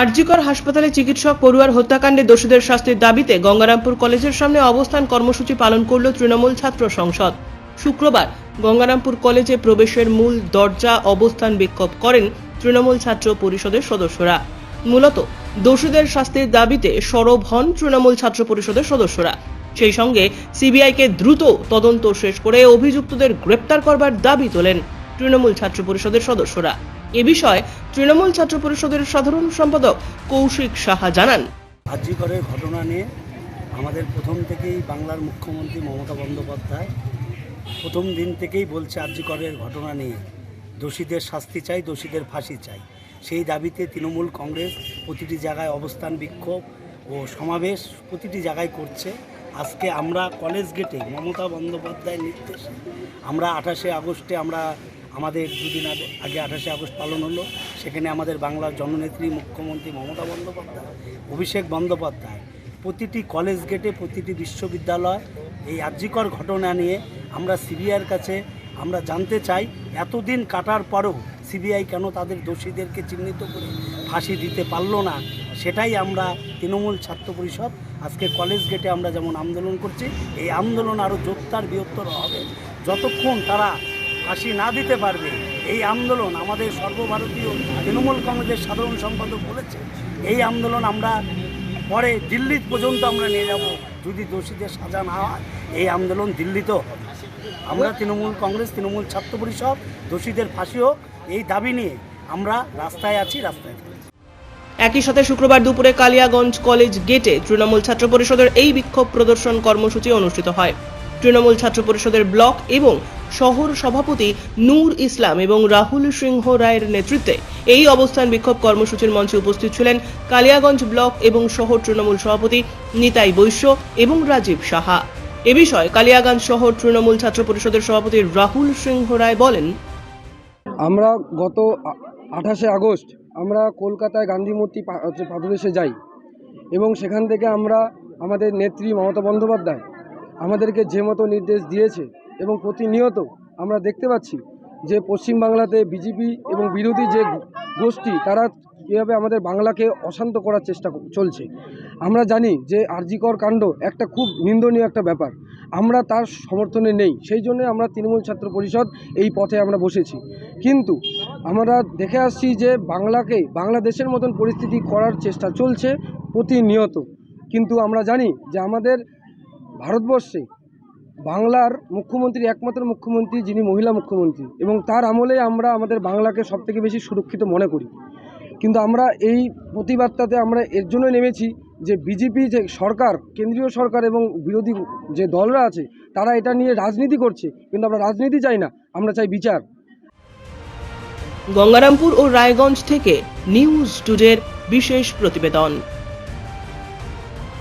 আরজিকর হাসপাতালে চিকিৎসক পড়ুয়ার হত্যাকাণ্ডে দোষীদের শাস্তির দাবিতে গঙ্গারামপুর কলেজের সামনে অবস্থান কর্মসূচি পালন করল তৃণমূল ছাত্র সংসদ। শুক্রবার গঙ্গারামপুর কলেজে প্রবেশের মূল দরজা অবস্থান বিক্ষোভ করেন তৃণমূল ছাত্র পরিষদের সদস্যরা। মূলত দোষীদের শাস্তির দাবিতে সরব হন তৃণমূল ছাত্র পরিষদের সদস্যরা। সেই সঙ্গে সিবিআইকে দ্রুত তদন্ত শেষ করে অভিযুক্তদের গ্রেপ্তার করবার দাবি তোলেন তৃণমূল ছাত্র পরিষদের সদস্যরা। এ বিষয়ে তৃণমূল ছাত্র পরিষদের সাধারণ সম্পাদক কৌশিক সাহা জানান। আর্যিকরের ঘটনা নিয়ে আমাদের প্রথম থেকেই বাংলার মুখ্যমন্ত্রী মমতা বন্দ্যোপাধ্যায় প্রথম দিন থেকেই বলছে আর্যিকরের ঘটনা নিয়ে। দোষীদের শাস্তি চাই, দোষীদের ফাঁসি চাই। সেই দাবিতে তৃণমূল কংগ্রেস প্রতিটি জায়গায় অবস্থান বিক্ষোভ ও সমাবেশ প্রতিটি জায়গায় করছে। আজকে আমরা কলেজ গেটে মমতা বন্দ্যোপাধ্যায়ের নির্দেশে আমরা আঠাশে আগস্টে আমরা আমাদের দুদিন আগে আগে আঠাশে আগস্ট পালন হলো। সেখানে আমাদের বাংলার জননেত্রী মুখ্যমন্ত্রী মমতা বন্দ্যোপাধ্যায়, অভিষেক বন্দ্যোপাধ্যায় প্রতিটি কলেজ গেটে প্রতিটি বিশ্ববিদ্যালয় এই আর্যিকর ঘটনা নিয়ে আমরা সিবিআইয়ের কাছে আমরা জানতে চাই, এতদিন কাটার পরেও সিবিআই কেন তাদের দোষীদেরকে চিহ্নিত করে ফাঁসি দিতে পারল না? সেটাই আমরা তৃণমূল ছাত্র পরিষদ, আজকে কলেজ গেটে আমরা যেমন আন্দোলন করছি, এই আন্দোলন আরও জোরদার বৃহত্তর হবে। যতক্ষণ তারা ফাঁসি না দিতে পারবে, এই আন্দোলন আমাদের সর্বভারতীয় তৃণমূল কংগ্রেসের সাধারণ সম্পাদক বলেছে, এই আন্দোলন আমরা পরে দিল্লি পর্যন্ত আমরা নিয়ে যাব। যদি দোষীদের সাজা না হয়, এই আন্দোলন দিল্লিতেও হবে। আমরা তৃণমূল কংগ্রেস, তৃণমূল ছাত্র পরিষদ, দোষীদের ফাঁসি হোক, এই দাবি নিয়ে আমরা রাস্তায় আছি, রাস্তায়। একই সাথে শুক্রবার দুপুরে কালিয়াগঞ্জ কলেজ গেটে তৃণমূল ছাত্র পরিষদের এই বিক্ষোভ প্রদর্শন কর্মসূচি অনুষ্ঠিত হয়। তৃণমূল ছাত্র পরিষদের ব্লক এবং শহর সভাপতি নূর ইসলাম এবং রাহুল সিংহ রায়ের নেতৃত্বে এই অবস্থান বিক্ষোভ কর্মসূচির মঞ্চে উপস্থিত ছিলেন কালিয়াগঞ্জ ব্লক এবং শহর তৃণমূল সভাপতি নিতাই বৈশ্য এবং রাজীব সাহা। এ বিষয়ে কালিয়াগঞ্জ শহর তৃণমূল ছাত্র পরিষদের সভাপতি রাহুল সিংহ রায় বলেন, আমরা গত আঠাশে আগস্ট আমরা কলকাতায় গান্ধী মূর্তি পাদদেশে যাই এবং সেখান থেকে আমরা আমাদের নেত্রী মমতা বন্দ্যোপাধ্যায় আমাদেরকে যে মতো নির্দেশ দিয়েছে এবং প্রতিনিয়ত আমরা দেখতে পাচ্ছি যে পশ্চিমবাংলাতে বিজেপি এবং বিরোধী যে গোষ্ঠী, তারা কীভাবে আমাদের বাংলাকে অশান্ত করার চেষ্টা চলছে। আমরা জানি যে আরজিকর কাণ্ড একটা খুব নিন্দনীয় একটা ব্যাপার। আমরা তার সমর্থনে নেই। সেই জন্য আমরা তৃণমূল ছাত্র পরিষদ এই পথে আমরা বসেছি। কিন্তু আমরা দেখে আসছি যে বাংলাকে, বাংলাদেশের মতন পরিস্থিতি করার চেষ্টা চলছে প্রতিনিয়ত। কিন্তু আমরা জানি যে আমাদের ভারতবর্ষে বাংলার মুখ্যমন্ত্রী একমাত্র মুখ্যমন্ত্রী যিনি মহিলা মুখ্যমন্ত্রী এবং তার আমলে আমরা আমাদের বাংলাকে সবথেকে বেশি সুরক্ষিত মনে করি। কিন্তু আমরা এই প্রতিবাদটাতে আমরা এর জন্য নেমেছি যে বিজেপি যে সরকার, কেন্দ্রীয় সরকার এবং বিরোধী যে দলরা আছে, তারা এটা নিয়ে রাজনীতি করছে। কিন্তু আমরা রাজনীতি চাই না, আমরা চাই বিচার। গঙ্গারামপুর ও রায়গঞ্জ থেকে নিউজ টুডের বিশেষ প্রতিবেদন।